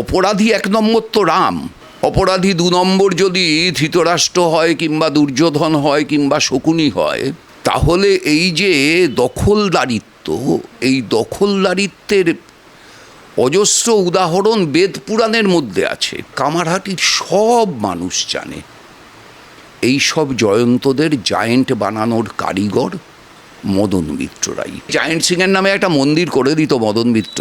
অপরাধী এক নম্বর তো রাম। অপরাধী দু নম্বর যদি ধৃতরাষ্ট্র হয় কিংবা দুর্যোধন হয় কিংবা শকুনি হয়, তাহলে এই যে দখলদারিত্ব, এই দখলদারিত্বের অজস্র উদাহরণ বেদ পুরাণের মধ্যে আছে। কামারহাটির সব মানুষ জানে। এই সব জয়ন্তদের জায়েন্ট বানানোর কারিগর মদন মিত্র রাই জায়েন্ট সিংয়ের নামে একটা মন্দির করে দিত মদন মিত্র।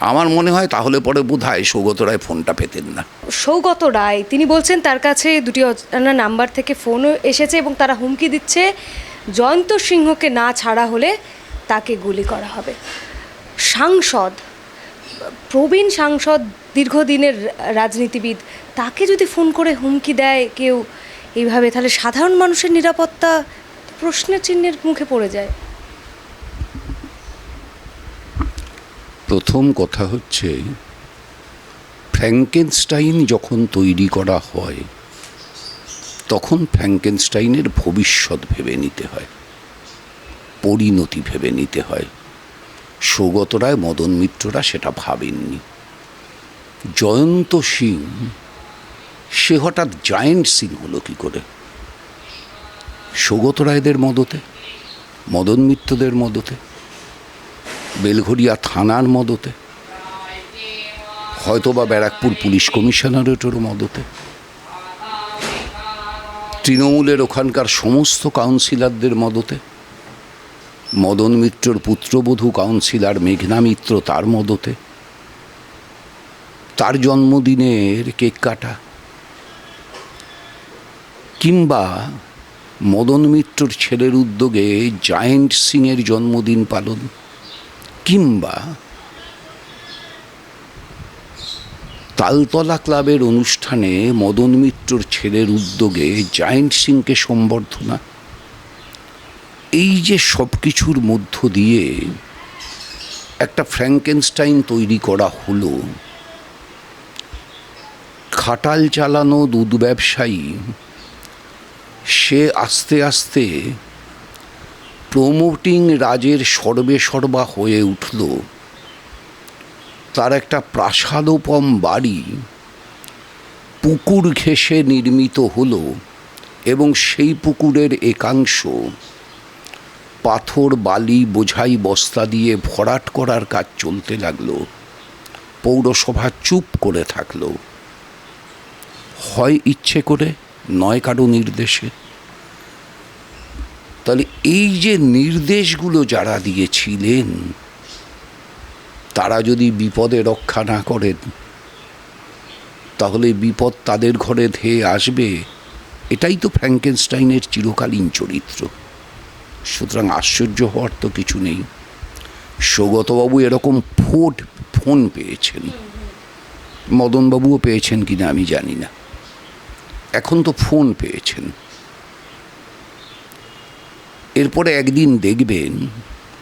আমার মনে হয় তাহলে পরে বোধ হয় সৌগত রায় ফোনটা পেতেন না। সৌগত রায়, তিনি বলছেন তার কাছে দুটি অজানা নাম্বার থেকে ফোনও এসেছে এবং তারা হুমকি দিচ্ছে জয়ন্ত সিংহকে না ছাড়া হলে তাকে গুলি করা হবে। সাংসদ, প্রবীণ সাংসদ দীর্ঘদিনের রাজনীতিবিদ, তাকে যদি ফোন করে হুমকি দেয় কেউ, এইভাবে তাহলে সাধারণ মানুষের নিরাপত্তা প্রশ্নের চিহ্নের মুখে পড়ে যায়। প্রথম কথা হচ্ছে ফ্র্যাঙ্কেনস্টাইন যখন তৈরি করা হয়, তখন ফ্র্যাঙ্কেনস্টাইনের ভবিষ্যৎ ভেবে নিতে হয়, পরিণতি ভেবে নিতে হয়। সৌগত রায়, মদন মিত্ররা সেটা ভাবেননি। জয়ন্ত সিং, সে হঠাৎ জায়েন্ট সিং হলো কী করে? সৌগত রায়দের মদতে, মদন মিত্রদের মদতে। বেলঘরিয়া থানার মদতে, হয়তোবা ব্যারাকপুর পুলিশ কমিশনারেটেরও মদতে। তৃণমূলের ওখানকার সমস্ত কাউন্সিলরদের মদতে, মদন মিত্রর পুত্রবধূ কাউন্সিলর মেঘনা মিত্র তার মদতে। তার জন্মদিনের কেক কাটা, কিংবা মদন মিত্রর ছেলের উদ্যোগে জায়েন্ট সিংয়ের জন্মদিন পালন। কিংবা তালতলা ক্লাবের অনুষ্ঠানে মদন মিত্রর ছেলের উদ্যোগে জায়েন্ট সিংকে সম্বর্ধনা, এই যে সব কিছুর মধ্য দিয়ে একটা ফ্র্যাঙ্কেনস্টাইন তৈরি করা হলো। খাটাল চালানো দুধ ব্যবসায়ী, সে আস্তে আস্তে প্রমোটিং রাজের সর্বে সর্বা হয়ে উঠল। তার একটা প্রাসাদোপম বাড়ি পুকুর ঘেঁষে নির্মিত হলো এবং সেই পুকুরের একাংশ পাথর, বালি, বোঝাই বস্তা দিয়ে ভরাট করার কাজ চলতে লাগল। পৌরসভা চুপ করে থাকল। হয় ইচ্ছে করে, নয় কারও নির্দেশে। তাহলে এই যে নির্দেশগুলো যারা দিয়েছিলেন, তারা যদি বিপদে রক্ষা না করেন, তাহলে বিপদ তাদের ঘরে ধেয়ে আসবে। এটাই তো ফ্র্যাঙ্কেনস্টাইনের চিরকালীন চরিত্র। সুতরাং আশ্চর্য হওয়ার তো কিছু নেই। সৌগতবাবু এরকম ফোট, ফোন পেয়েছেন। মদনবাবুও পেয়েছেন কিনা আমি জানি না। এখন তো ফোন পেয়েছেন। এরপরে একদিন দেখবেন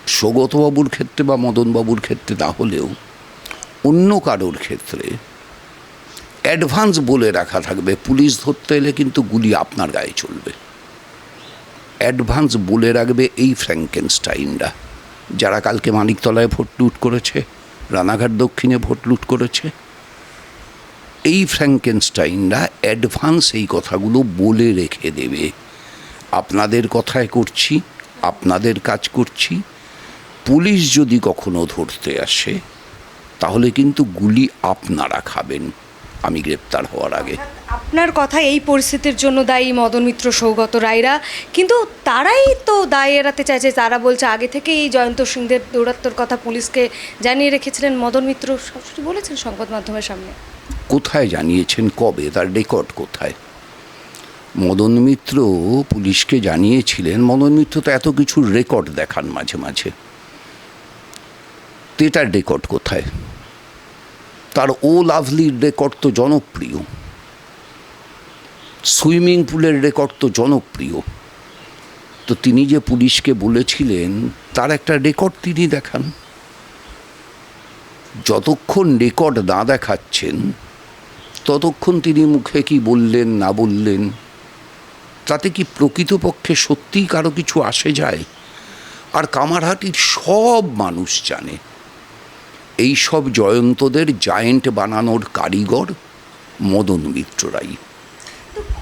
সৌগতবাবুর ক্ষেত্রে বা মদনবাবুর ক্ষেত্রে না হলেও অন্য কারোর ক্ষেত্রে অ্যাডভান্স বলে রাখা থাকবে। পুলিশ ধরতে এলে কিন্তু গুলি আপনার গায়ে চলবে। অ্যাডভান্স বলে রাখবে এই ফ্র্যাঙ্কেনস্টাইনরা। যারা কালকে মানিকতলায় ভোট লুট করেছে, রানাঘাট দক্ষিণে ভোট লুট করেছে, এই ফ্র্যাঙ্কেনস্টাইনরা অ্যাডভান্স এই কথাগুলো বলে রেখে দেবে। আপনাদের কথায় করছি আপনাদের কাজ করছি। পুলিশ যদি কখনো ধরতে আসে তাহলে কিন্তু গুলি আপনারা খাবেন। আমি গ্রেপ্তার হওয়ার আগে। আপনার কথা এই পরিস্থিতির জন্য দায়ী মদন মিত্র সৌগত রায়রা। কিন্তু তারাই তো দায় এড়াতে চাইছে। তারা বলছে আগে থেকে এই জয়ন্ত সিংদের দৌরাত্মর কথা পুলিশকে জানিয়ে রেখেছিলেন মদন মিত্র। সরাসরি বলেছেন সংবাদ মাধ্যমের সামনে। কোথায় জানিয়েছেন? কবে? তার রেকর্ড কোথায়? মদন মিত্র পুলিশকে জানিয়েছিলেন, মদন মিত্র তো এত কিছুর রেকর্ড দেখান মাঝে মাঝে। তো এটার রেকর্ড কোথায়? তার ও লাভলির রেকর্ড তো জনপ্রিয়। সুইমিং পুলের রেকর্ড তো জনপ্রিয়। তো তিনি যে পুলিশকে বলেছিলেন, তার একটা রেকর্ড তিনি দেখান। যতক্ষণ রেকর্ড না দেখাচ্ছেন, ততক্ষণ তিনি মুখে কি বললেন, না বললেন তাতে কি প্রকৃতপক্ষে সত্যিই কারও কিছু আসে যায়? আর কামারহাটির সব মানুষ জানে এই সব জয়ন্তদের জায়েন্ট বানানোর কারিগর মদন মিত্র রাই।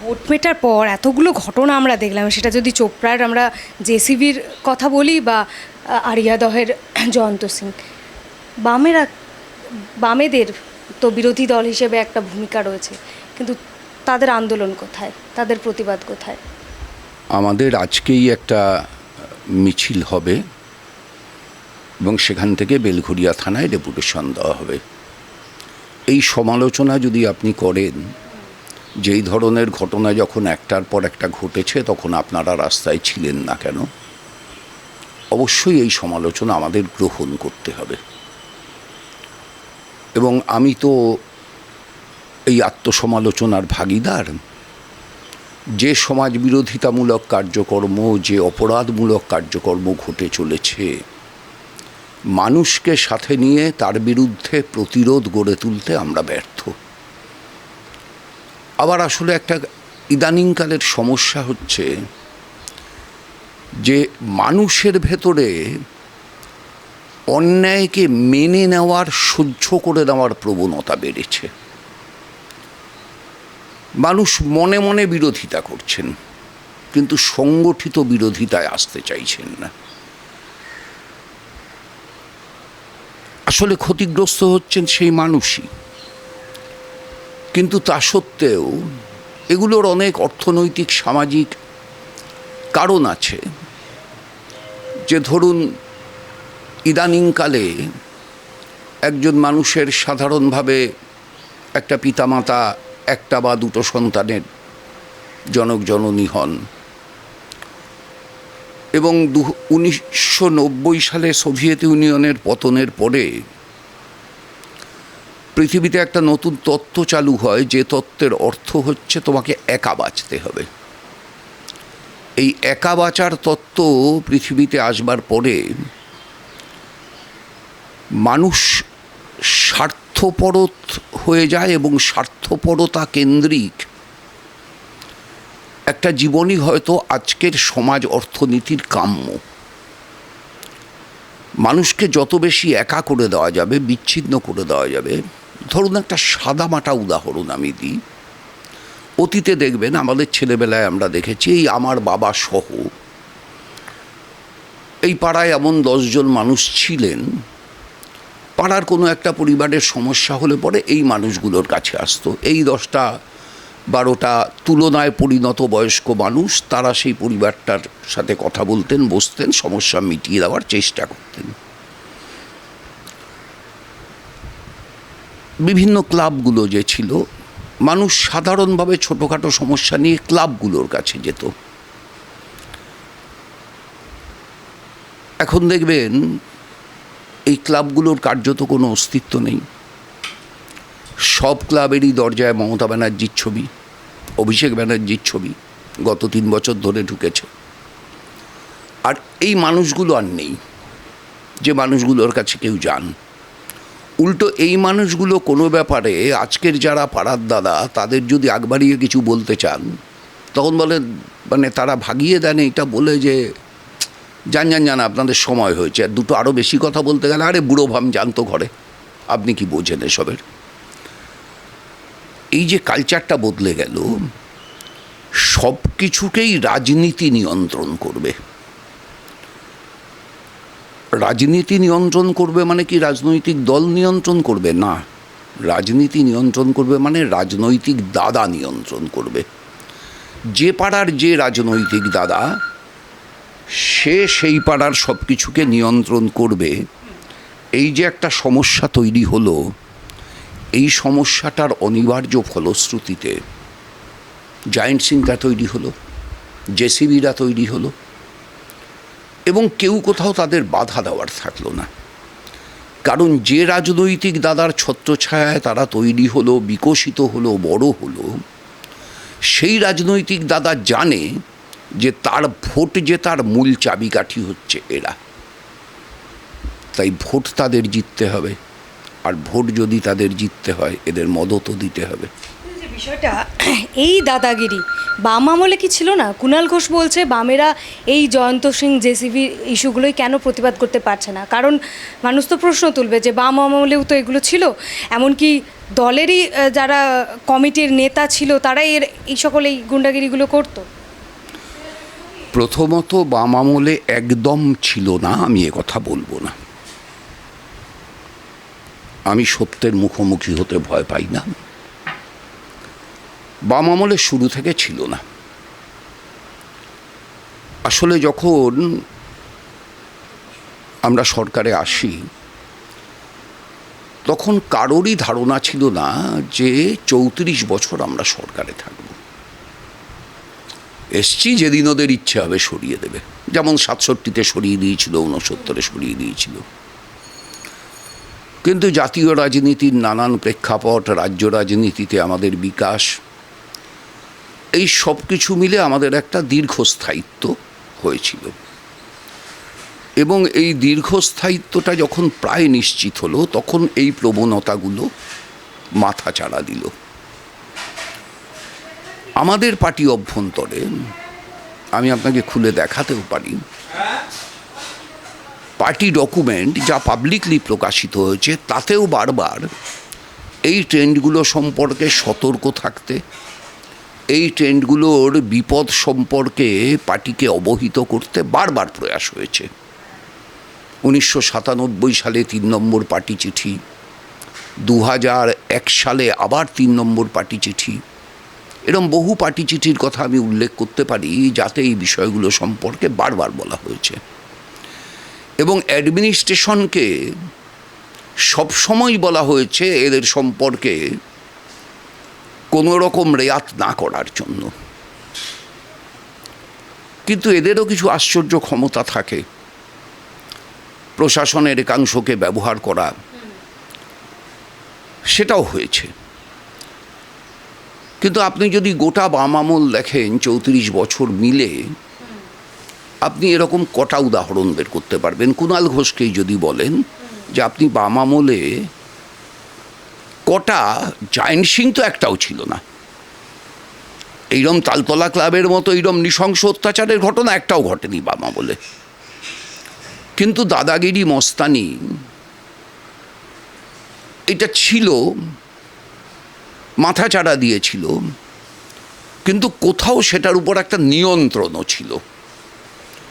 ভোট মেটার পর এতগুলো ঘটনা আমরা দেখলাম, সেটা যদি চোপড়ার আমরা জেসিবির কথা বলি বা আরিয়াদহের জয়ন্ত সিং। বামেরা, বামেদের তো বিরোধী দল হিসেবে একটা ভূমিকা রয়েছে। কিন্তু তাদের আন্দোলন কোথায়? তাদের প্রতিবাদ কোথায়? আমাদের আজকেই একটা মিছিল হবে এবং সেখান থেকে বেলঘরিয়া থানায় ডেপুটেশন দেওয়া হবে। এই সমালোচনা যদি আপনি করেন, যেই ধরনের ঘটনা যখন একটার পর একটা ঘটেছে, তখন আপনারা রাস্তায় ছিলেন না কেন? অবশ্যই এই সমালোচনা আমাদের গ্রহণ করতে হবে। এবং আমি তো এই আত্মসমালোচনার ভাগিদার। যে সমাজ বিরোধিতামূলক কার্যকর্ম, যে অপরাধমূলক কার্যকর্ম ঘটে চলেছে, মানুষকে সাথে নিয়ে তার বিরুদ্ধে প্রতিরোধ গড়ে তুলতে আমরা ব্যর্থ। আবার আসলে একটা ইদানিংকালের সমস্যা হচ্ছে যে মানুষের ভেতরে অন্যায়কে মেনে নেওয়ার সহ্য করে নেওয়ার প্রবণতা বেড়েছে। মানুষ মনে মনে বিরোধিতা করছেন, কিন্তু সংগঠিত বিরোধিতায় আসতে চাইছেন না। আসলে ক্ষতিগ্রস্ত হচ্ছেন সেই মানুষই। কিন্তু তা সত্ত্বেও এগুলোর অনেক অর্থনৈতিক, সামাজিক কারণ আছে। যে ধরুন, ইদানিংকালে একজন মানুষের সাধারণভাবে একটা পিতামাতা একটা বা দুটো সন্তানের জনক জননী হন। এবং দু উনিশশো সালে সোভিয়েত ইউনিয়নের পতনের পরে পৃথিবীতে একটা নতুন তত্ত্ব চালু হয়, যে তত্ত্বের অর্থ হচ্ছে তোমাকে একা বাঁচতে হবে। এই একা বাঁচার তত্ত্ব পৃথিবীতে আসবার পরে মানুষ স্বার্থপরত হয়ে যায় এবং স্বার্থপরতা কেন্দ্রিক। একটা জীবনই হয়তো আজকের সমাজ অর্থনীতির কাম্য। মানুষকে যত বেশি একা করে দেওয়া যাবে, বিচ্ছিন্ন করে দেওয়া যাবে, ধরুন একটা সাদামাটা উদাহরণ আমি দিই। অতীতে দেখবেন আমাদের ছেলেবেলায় আমরা দেখেছি, এই আমার বাবা সহ। এই পাড়ায় এমন দশজন মানুষ ছিলেন পাড়ার কোনো একটা পরিবারের সমস্যা হলে পরে এই মানুষগুলোর কাছে আসতো। এই দশটা, বারোটা তুলনায় পরিণত বয়স্ক মানুষ, তারা সেই পরিবারটার সাথে কথা বলতেন, বসতেন, সমস্যা মিটিয়ে দেওয়ার চেষ্টা করতেন। বিভিন্ন ক্লাবগুলো যে ছিল, মানুষ সাধারণভাবে ছোটোখাটো সমস্যা নিয়ে ক্লাবগুলোর কাছে যেত। এখন দেখবেন এই ক্লাবগুলোর কার্যত কোনো অস্তিত্ব নেই। সব ক্লাবেরই দরজায় মমতা ব্যানার্জির ছবি, অভিষেক ব্যানার্জির ছবি গত তিন বছর ধরে ঢুকেছে। আর এই মানুষগুলো আর নেই, যে মানুষগুলোর কাছে কেউ যান। উল্টো এই মানুষগুলো কোনো ব্যাপারে আজকের যারা পাড়ার দাদা, তাদের যদি আগবাড়িয়ে কিছু বলতে চান, তখন বলে মানে তারা ভাগিয়ে দেন এটা বলে যে যান যান যান আপনাদের সময় হয়েছে। আর দুটো আরও বেশি কথা বলতে গেলে, আরে বুড়ো ভাম জানতো ঘরে। আপনি কি বোঝেন এসবের? এই যে কালচারটা বদলে গেল সব কিছুকেই রাজনীতি নিয়ন্ত্রণ করবে। রাজনীতি নিয়ন্ত্রণ করবে মানে কি রাজনৈতিক দল নিয়ন্ত্রণ করবে? না। রাজনীতি নিয়ন্ত্রণ করবে মানে রাজনৈতিক দাদা নিয়ন্ত্রণ করবে। যে পাড়ার যে রাজনৈতিক দাদা সে সেই পাড়ার সব কিছুকে নিয়ন্ত্রণ করবে। এই যে একটা সমস্যা তৈরি হলো, এই সমস্যাটার অনিবার্য ফলশ্রুতিতে জায়েন্ট সিংটা তৈরি হলো জেসিবিরা তৈরি হলো, এবং কেউ কোথাও তাদের বাধা দেওয়ার থাকল না। কারণ যে রাজনৈতিক দাদার ছত্রছায়ায় তারা তৈরি হলো, বিকশিত হলো, বড় হলো, সেই রাজনৈতিক দাদা জানে যে তার ভোট যে তার মূল চাবিকাঠি হচ্ছে এরা। তাই ভোট তাদের জিততে হবে, আর ভোট যদি তাদের জিততে হয়, এদের মদতও দিতে হবে। বিষয়টা, এই দাদাগিরি, বাম আমলে কি ছিল না? কুণাল ঘোষ বলছে বামেরা এই জয়ন্ত সিং জেসিবি ইস্যুগুলোই কেন প্রতিবাদ করতে পারছে না? কারণ মানুষ তো প্রশ্ন তুলবে যে বাম আমলেও তো এগুলো ছিল। এমনকি দলেরই যারা কমিটির নেতা ছিল, তারাই এর এই সকল এই গুন্ডাগিরিগুলো করতো। প্রথমত বাম আমলে একদম ছিল না, আমি কথা বলব না। আমি সত্যের মুখোমুখি হতে ভয় পাই না। বাম আমলে শুরু থেকে ছিল না। আসলে যখন আমরা সরকারে আসি, তখন কারোরই ধারণা ছিল না যে চৌত্রিশ বছর আমরা সরকারে থাকব। এসছি যেদিন ওদের ইচ্ছে হবে সরিয়ে দেবে। যেমন সাতষট্টিতে সরিয়ে দিয়েছিল, ঊনসত্তরে সরিয়ে দিয়েছিল। কিন্তু জাতীয় রাজনীতির নানান প্রেক্ষাপট, রাজ্য রাজনীতিতে আমাদের বিকাশ, এই সব কিছু মিলে আমাদের একটা দীর্ঘস্থায়িত্ব হয়েছিল। এবং এই দীর্ঘস্থায়িত্বটা যখন প্রায় নিশ্চিত হলো, তখন এই প্রবণতাগুলো মাথা চাড়া দিল। আমাদের পার্টি অভ্যন্তরে আমি আপনাকে খুলে দেখাতেও পারি। পার্টি ডকুমেন্ট যা পাবলিকলি প্রকাশিত হয়েছে, তাতেও বারবার এই ট্রেন্ডগুলো সম্পর্কে সতর্ক থাকতে, এই ট্রেন্ডগুলোর বিপদ সম্পর্কে পার্টিকে অবহিত করতে বারবার প্রয়াস হয়েছে। উনিশশো সাতানব্বই সালে তিন নম্বর পার্টি চিঠি দু এক সালে আবার তিন নম্বর পার্টি চিঠি এরম বহু পার্টি চিঠির কথা আমি উল্লেখ করতে পারি, যাতে এই বিষয়গুলো সম্পর্কে বারবার বলা হয়েছে। এবং অ্যাডমিনিস্ট্রেশনকে সবসময় বলা হয়েছে এদের সম্পর্কে কোনো রকম রেয়াত না করার জন্য। কিন্তু এদেরও কিছু আশ্চর্য ক্ষমতা থাকে। প্রশাসনের একাংশকে ব্যবহার করা, সেটাও হয়েছে। কিন্তু আপনি যদি গোটা বাম আমল দেখেন চৌত্রিশ বছর মিলে, আপনি এরকম কটা উদাহরণ বের করতে পারবেন। কুণাল ঘোষকেই যদি বলেন যে আপনি বাম আমলে কটা জায়েন্ট সিং তো একটাও ছিল না। এইরম তালতলা ক্লাবের মতো, এইরম নৃশংস অত্যাচারের ঘটনা একটাও ঘটেনি বাম আমলে কিন্তু দাদাগিরি মস্তানি, এটা ছিল মাথা চাড়া দিয়েছিল, কিন্তু কোথাও সেটার উপর একটা নিয়ন্ত্রণও ছিল।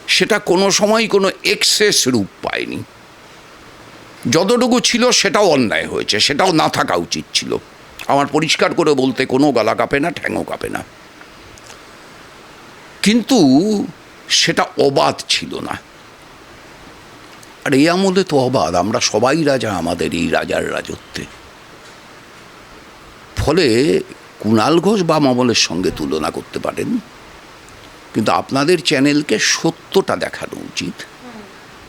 সেটা কোনো সময় কোনো এক্সেস রূপ পায়নি। যতটুকু ছিল সেটাও অন্যায় হয়েছে, সেটাও না থাকা উচিত ছিল। আমার পরিষ্কার করে বলতে কোনো গলা কাঁপে না, ঠ্যাঙও কাঁপে না। কিন্তু সেটা অবাধ ছিল না। আর এই আমলে তো অবাধ, আমরা সবাই রাজা আমাদের এই রাজার রাজত্বে। ফলে কুণাল ঘোষ বাম আমলের সঙ্গে তুলনা করতে পারেন। কিন্তু আপনাদের চ্যানেলকে সত্যটা দেখানো উচিত।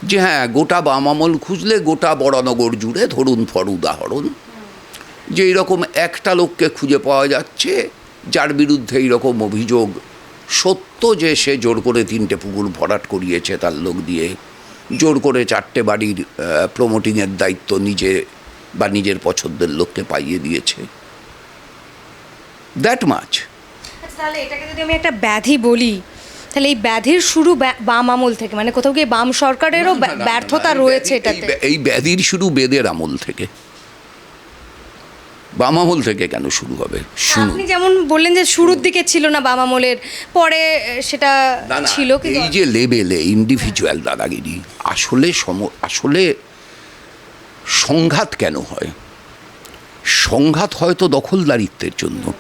যে হ্যাঁ গোটা বাম আমল খুঁজলে গোটা বড়নগর জুড়ে ধরুন ফর উদাহরণ। যে এইরকম একটা লোককে খুঁজে পাওয়া যাচ্ছে, যার বিরুদ্ধে এইরকম অভিযোগ সত্য যে সে জোর করে তিনটে পুকুর ভরাট করিয়েছে তার লোক দিয়ে, জোর করে চারটে বাড়ির প্রমোটিংয়ের দায়িত্ব নিজে বা নিজের পছন্দের লোককে পাইয়ে দিয়েছে। দ্যাট মাছ আচ্ছা, তাহলে এটাকে যদি আমি একটা ব্যাধি বলি তাহলে এই ব্যাধির শুরু বাম আমল থেকে মানে কোথাও গিয়ে বাম সরকারেরও ব্যা- ব্যর্থতা রয়েছে এটাতে। এই ব্যাধির শুরু বেদের আমল থেকে। বাম আমল থেকে কেন শুরু হবে? আপনি যেমন বললেন যে শুরুর দিকে ছিল না বাম আমলের পরে সেটা ছিল এই যে লেভেলে ইন্ডিভিজুয়াল দাদাগিরি আসলে সম আসলে সংঘাত কেন হয়? সংঘাত হয়তো দখলদারিত্বের জন্য।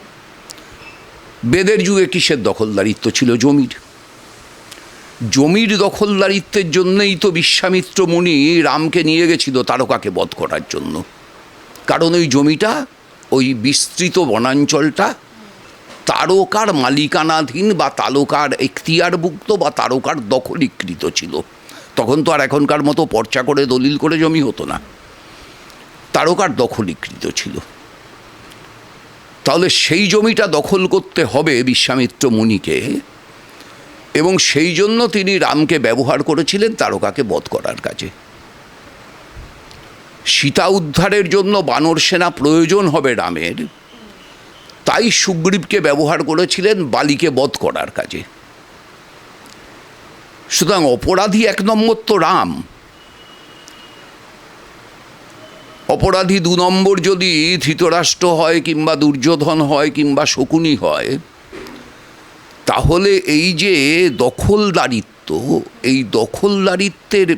বেদের যুগে কিসের দখলদারিত্ব ছিল জমির? জমির দখলদারিত্বের জন্যই তো বিশ্বামিত্র মুনি রামকে নিয়ে গেছিল তারকাকে বধ করার জন্য। কারণ ওই জমিটা, ওই বিস্তৃত বনাঞ্চলটা তারকার মালিকানাধীন বা তারকার এখতিয়ারভুক্ত বা তারকার দখলীকৃত ছিল। তখন তো আর এখনকার মতো পর্চা করে দলিল করে জমি হতো না। তারকার দখলীকৃত ছিল। তাহলে সেই জমিটা দখল করতে হবে বিশ্বামিত্র মুনিকে। এবং সেই জন্য তিনি রামকে ব্যবহার করেছিলেন তারকাকে বধ করার কাজে। সীতা উদ্ধারের জন্য বানর সেনা প্রয়োজন হবে রামের। তাই সুগ্রীবকে ব্যবহার করেছিলেন বালিকে বধ করার কাজে। সুতরাং অপরাধী এক নম্বর তো রাম। অপরাধী দু নম্বর যদি ধৃতরাষ্ট্র হয় কিংবা দুর্যোধন হয় কিংবা শকুনি হয়, তাহলে এই যে দখলদারিত্ব, এই দখলদারিত্বের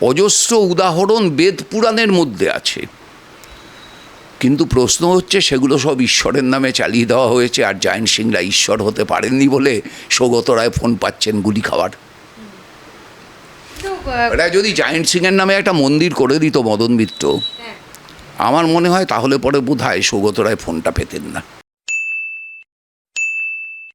অজস্র উদাহরণ বেদ পুরাণের মধ্যে আছে। কিন্তু প্রশ্ন হচ্ছে সেগুলো সব ঈশ্বরের নামে চালিয়ে দেওয়া হয়েছে, আর জায়ন সিংরা ঈশ্বর হতে পারেননি বলে সৌগত রায় ফোন পাচ্ছেন গুলি খাওয়ার। এটা যদি জায়েন্ট সিংয়ের নামে একটা মন্দির করে দিত মদন মিত্র হ্যাঁ। আমার মনে হয় তাহলে পরে বোধ হয় সৌগত রায় ফোনটা পেতেন না